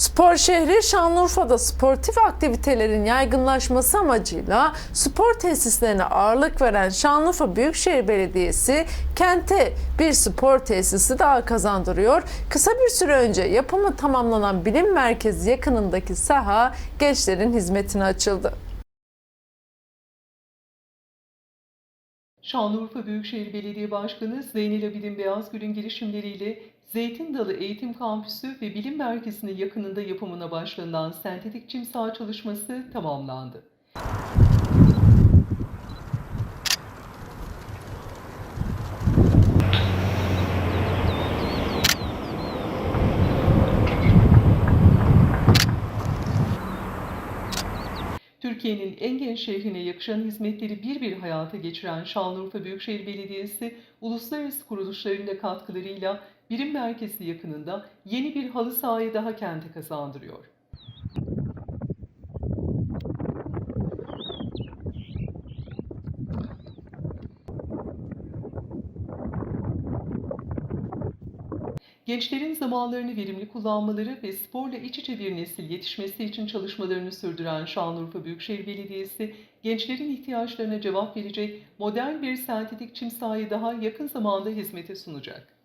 Spor şehri Şanlıurfa'da sportif aktivitelerin yaygınlaşması amacıyla spor tesislerine ağırlık veren Şanlıurfa Büyükşehir Belediyesi kente bir spor tesisi daha kazandırıyor. Kısa bir süre önce yapımı tamamlanan bilim merkezi yakınındaki saha gençlerin hizmetine açıldı. Şanlıurfa Büyükşehir Belediye Başkanı Zeynel Abidin Beyazgül'ün girişimleriyle Zeytin Dalı Eğitim Kampüsü ve Bilim Merkezi'nin yakınında yapımına başlanılan sentetik çim saha çalışması tamamlandı. Türkiye'nin en genç şehrine yakışan hizmetleri bir bir hayata geçiren Şanlıurfa Büyükşehir Belediyesi, uluslararası kuruluşların da katkılarıyla birim merkezi yakınında yeni bir halı sahayı daha kente kazandırıyor. Gençlerin zamanlarını verimli kullanmaları ve sporla iç içe bir nesil yetişmesi için çalışmalarını sürdüren Şanlıurfa Büyükşehir Belediyesi, gençlerin ihtiyaçlarına cevap verecek modern bir sentetik çim sahayı daha yakın zamanda hizmete sunacak.